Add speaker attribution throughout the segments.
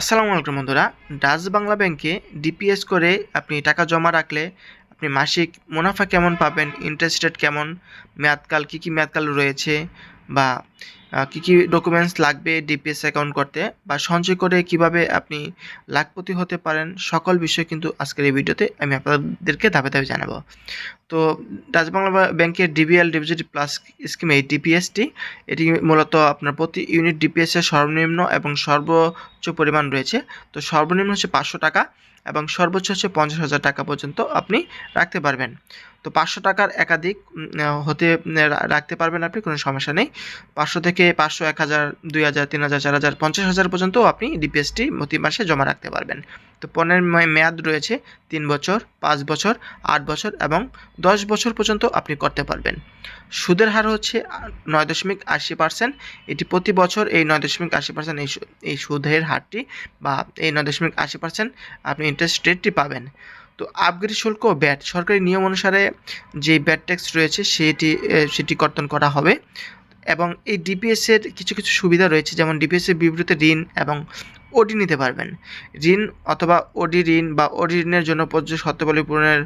Speaker 1: আসসালামু আলাইকুম বন্ধুরা। ডাচ বাংলা ব্যাংকে ডিপিএস করে আপনি টাকা জমা রাখলে আপনি মাসিক মুনাফা কেমন পাবেন ইন্টারেস্ট রেট কেমন, মেয়াদকাল কী কী মেয়াদকাল রয়েছে বা কী কী ডকুমেন্টস লাগবে ডিপিএস অ্যাকাউন্ট করতে বা সঞ্চয় করে কীভাবে আপনি লাখপতি হতে পারেন, সকল বিষয় কিন্তু আজকের এই ভিডিওতে আমি আপনাদেরকে ধাপে ধাপে জানাব। তো ডাচ বাংলা ব্যাংকের ডিবিএল ডিপোজিট প্লাস স্কিম এই ডিপিএসটি এটি মূলত আপনার প্রতি ইউনিট ডিপিএস এর সর্বনিম্ন এবং সর্বোচ্চ পরিমাণ রয়েছে। তো সর্বনিম্ন হচ্ছে পাঁচশো টাকা এবং সর্বোচ্চ হচ্ছে পঞ্চাশ হাজার টাকা পর্যন্ত আপনি রাখতে পারবেন। তো পাঁচশো টাকার একাধিক হতে রাখতে পারবেন আপনি, কোনো সমস্যা নেই। পাঁচশো থেকে পাঁচশো, এক হাজার, দুই হাজার, তিন হাজার, চার হাজার, পঞ্চাশ হাজার পর্যন্ত আপনি ডিপিএসটি প্রতি মাসে জমা রাখতে পারবেন। তো পণ্যের মেয়াদ রয়েছে তিন বছর, পাঁচ বছর, আট বছর এবং দশ বছর পর্যন্ত আপনি করতে পারবেন। সুদের হার হচ্ছে নয় দশমিক আশি পার্সেন্ট। এটি প্রতি বছর এই নয় দশমিক আশি পার্সেন্ট এই এই সুদের হারটি বা এই নয় দশমিক আশি পার্সেন্ট আপনি ইন্টারেস্ট রেটটি পাবেন। তো আপগ্রেড শুল্ক ব্যাট সরকারি নিয়ম অনুসারে যে ব্যাট ট্যাক্স রয়েছে সেটি সেটি কর্তন করা হবে। এবং এই ডিপিএসের কিছু কিছু সুবিধা রয়েছে, যেমন ডিপিএসের বিবৃতিতে ঋণ এবং ওডি নিতে পারবেন। ঋণ অথবা ওডি ঋণ বা ওডি ঋণের জন্য প্রযোজ্য শর্তাবলী পূরণের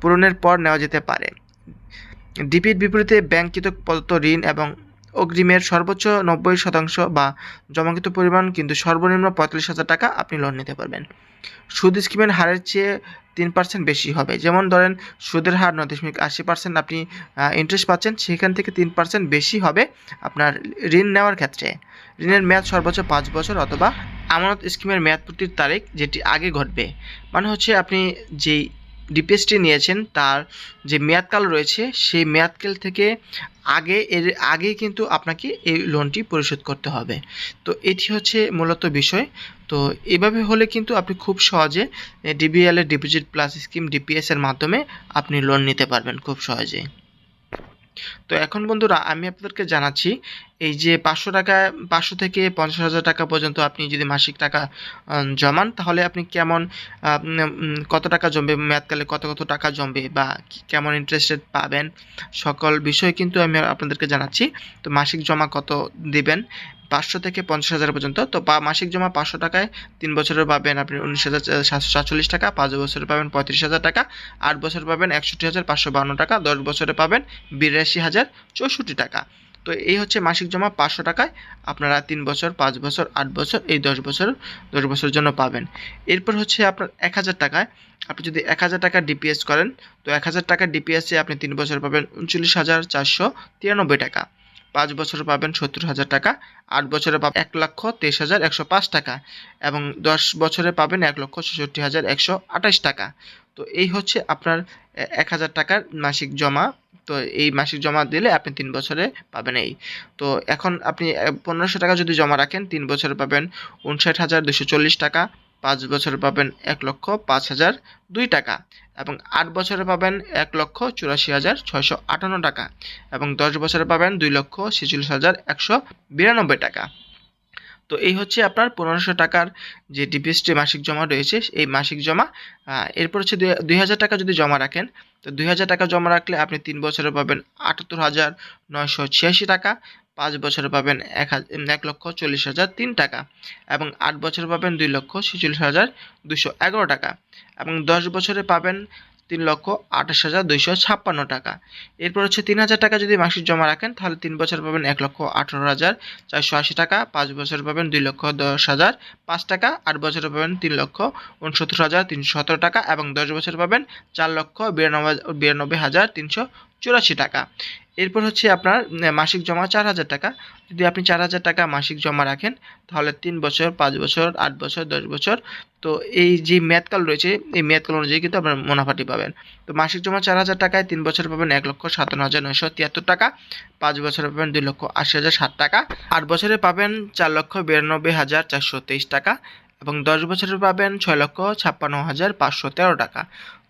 Speaker 1: পূরণের পর নেওয়া যেতে পারে। ডিপির বিপরীতে ব্যাংকৃত প্রদত্ত ঋণ এবং অগ্রিমের সর্বোচ্চ নব্বই শতাংশ বা জমাকৃত পরিমাণ কিন্তু সর্বনিম্ন পঁয়তাল্লিশ হাজার টাকা আপনি লোন নিতে পারবেন। সুদ স্কিমের হারের চেয়ে তিন পার্সেন্ট বেশি হবে। যেমন ধরেন, সুদের হার নয় দশমিক আশি পার্সেন্ট আপনি ইন্টারেস্ট পাচ্ছেন, সেখান থেকে তিন পার্সেন্ট বেশি হবে আপনার ঋণ নেওয়ার ক্ষেত্রে। ঋণের মেয়াদ সর্বোচ্চ পাঁচ বছর অথবা আমানত স্কিমের মেয়াদ পূর্তির তারিখ যেটি আগে ঘটবে। মানে হচ্ছে আপনি যেই ডিপিএসটি নিয়েছেন, তার যে মেয়াদকাল রয়েছে, সেই মেয়াদকাল থেকে আগে এর, আগে কিন্তু আপনাকে এই লোনটি পরিশোধ করতে হবে। তো এটি হচ্ছে মূলত বিষয়। তো এভাবে হলে কিন্তু আপনি খুব সহজে ডিবিএল এর ডিপোজিট প্লাস স্কিম ডিপিএস এর মাধ্যমে আপনি লোন নিতে পারবেন খুব সহজে তো এখন বন্ধুরা আমি আপনাদেরকে জানাচ্ছি, এই যে পাঁচশো টাকা, পাঁচশো থেকে পঞ্চাশ হাজার টাকা পর্যন্ত আপনি যদি মাসিক টাকা জমান, তাহলে আপনি কেমন কত টাকা জমবে, মেয়াদকালে কত কত টাকা জমবে বা কেমন কেমন ইন্টারেস্টেড পাবেন, সকল বিষয় কিন্তু আমি আপনাদেরকে জানাচ্ছি। তো মাসিক জমা কত দিবেন পাঁচশো থেকে পঞ্চাশ হাজার পর্যন্ত। তো মাসিক জমা পাঁচশো টাকায় তিন বছরের পাবেন আপনি উনিশ হাজার সাতশো সাতচল্লিশ টাকা, পাঁচ বছরে পাবেন পঁয়ত্রিশ হাজার টাকা, আট বছর পাবেন একষট্টি হাজার পাঁচশো বান্ন টাকা, দশ বছরে পাবেন বিরাশি হাজার চৌষট্টি টাকা। তো এই হচ্ছে মাসিক জমা পাঁচশো টাকায় আপনারা তিন বছর, পাঁচ বছর, আট বছর, এই দশ বছর, দশ বছরের জন্য পাবেন। এরপর হচ্ছে আপনার এক হাজার টাকায় আপনি যদি এক হাজার টাকা ডিপিএস করেন, তো এক হাজার টাকা ডিপিএসে আপনি তিন বছর পাবেন উনচল্লিশ হাজার চারশো তিরানব্বই টাকা। পাঁচ বছরে পাবেন সত্তর হাজার টাকা, আট বছরে পাবেন এক লক্ষ তেইশ হাজার একশো পাঁচ টাকা এবং দশ বছরে পাবেন এক লক্ষ ছেষট্টি হাজার একশো আঠাশ টাকা। তো এই হচ্ছে আপনার এক হাজার টাকার মাসিক জমা। তো এই মাসিক জমা দিলে আপনি তিন বছরে পাবেন এই। তো এখন আপনি পনেরোশো টাকা যদি জমা রাখেন, তিন বছরে পাবেন উনষাট হাজার দুশো চল্লিশ টাকা। পাঁচ বছরে পাবেন এক লক্ষ পাঁচ হাজার দুই টাকা এবং আট বছরে পাবেন এক লক্ষ চুরাশি হাজার ছয়শো আটান্ন টাকা এবং দশ বছরে পাবেন দুই লক্ষ ছেচল্লিশ হাজার একশো বিরানব্বই টাকা। তো এই হচ্ছে আপনার পনেরোশো টাকার যে ডিপিএসটি মাসিক জমা রয়েছে, এই মাসিক জমা এরপর হচ্ছে দুই- হাজার টাকা যদি জমা রাখেন, তো দুই হাজার টাকা জমা রাখলে আপনি তিন বছরে পাবেন আটাত্তর হাজার নয়শো ছিয়াশি টাকা পাঁচ বছরে পাবেন এক এক লক্ষ চল্লিশ হাজার তিন টাকা এবং আট বছরে পাবেন দুই লক্ষ ছেচল্লিশ হাজার দুশো এগারো টাকা এবং দশ বছরে পাবেন তিন লক্ষ আঠাশ হাজার দুইশো ছাপ্পান্ন টাকা। এরপর হচ্ছে তিন হাজার টাকা যদি মাসিক জমা রাখেন, তাহলে তিন বছর পাবেন এক লক্ষ আঠারো হাজার চারশো আশি টাকা, পাঁচ বছর পাবেন দুই লক্ষ দশ হাজার পাঁচ টাকা, আট বছর পাবেন তিন লক্ষ উনসত্তর হাজার তিনশো সতেরো টাকা এবং দশ বছর পাবেন চার লক্ষ বিরানব্বই বিরানব্বই হাজার তিনশো চুরাশি টাকা। এরপর হচ্ছে আপনার মাসিক জমা চার হাজার টাকা। যদি আপনি চার হাজার টাকা মাসিক জমা রাখেন, তাহলে তিন বছর, পাঁচ বছর, আট বছর, দশ বছর, তো এই যে মেয়াদকাল রয়েছে, এই মেয়াদকাল অনুযায়ী কিন্তু আপনার মুনাফাটি পাবেন। তো মাসিক জমা চার হাজার টাকায় তিন বছর পাবেন এক লক্ষ সাতান্ন হাজার নয়শো তিয়াত্তর টাকা, পাঁচ বছরে পাবেন দুই লক্ষ আশি হাজার ষাট টাকা, আট বছরে পাবেন চার লক্ষ বিরানব্বই হাজার চারশো তেইশ টাকা, এবং দশ বছরে পাবেন ছয় লক্ষ ছাপ্পান্ন হাজার পাঁচশো তেরো টাকা।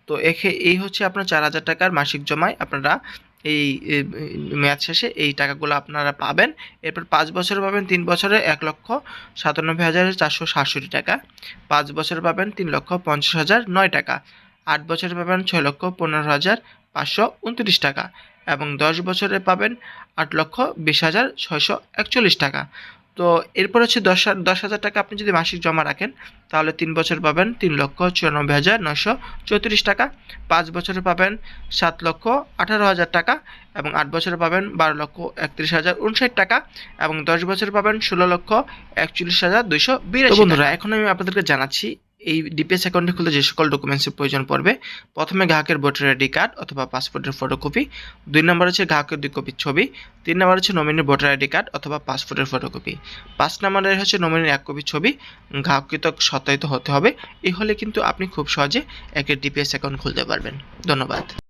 Speaker 1: তো এখে, এই হচ্ছে আপনার চার হাজার টাকার মাসিক জমায় আপনারা এই মেয়াদ শেষে এই টাকাগুলো আপনারা পাবেন। এরপর পাঁচ বছরে পাবেন তিন বছরে এক লক্ষ সাতানব্বই হাজার চারশো সাতষট্টি টাকা। পাঁচ বছরে পাবেন তিন লক্ষ পঞ্চাশ হাজার নয় টাকা। আট বছরে পাবেন ছয় লক্ষ পনেরো হাজার পাঁচশো উনত্রিশ টাকা এবং দশ বছরে পাবেন আট লক্ষ বিশ হাজার ছয়শো একচল্লিশ টাকা। তো এরপর হচ্ছে দশ দশ হাজার টাকা আপনি যদি মাসিক জমা রাখেন তাহলে তিন বছর পাবেন তিন লক্ষ চুরানব্বই হাজার নশো চৌত্রিশ টাকা। পাঁচ বছরে পাবেন সাত লক্ষ আঠারো হাজার টাকা এবং আট বছরে পাবেন বারো লক্ষ একত্রিশ হাজার উনষাট টাকা এবং দশ বছরে পাবেন ষোলো লক্ষ একচল্লিশ হাজার দুইশো বিরাশি বন্ধুরা এখন আমি আপনাদেরকে জানাচ্ছি এই ডিপিএস অ্যাকাউন্টে খুলতে যে সকল ডকুমেন্টসের প্রয়োজন পড়বে, প্রথমে গ্রাহকের ভোটার আইডি কার্ড অথবা পাসপোর্টের ফটোকপি দুই নম্বর হচ্ছে গ্রাহকের দুই কপির ছবি, তিন নম্বর হচ্ছে নমিনির ভোটার আইডি কার্ড অথবা পাসপোর্টের ফটোকপি পাঁচ নম্বরে হচ্ছে নমিনির এক কপি ছবি, গ্রাহককৃত সত্যায়িত হতে হবে এই হলে কিন্তু আপনি খুব সহজে একটি ডিপিএস অ্যাকাউন্ট খুলতে পারবেন। ধন্যবাদ।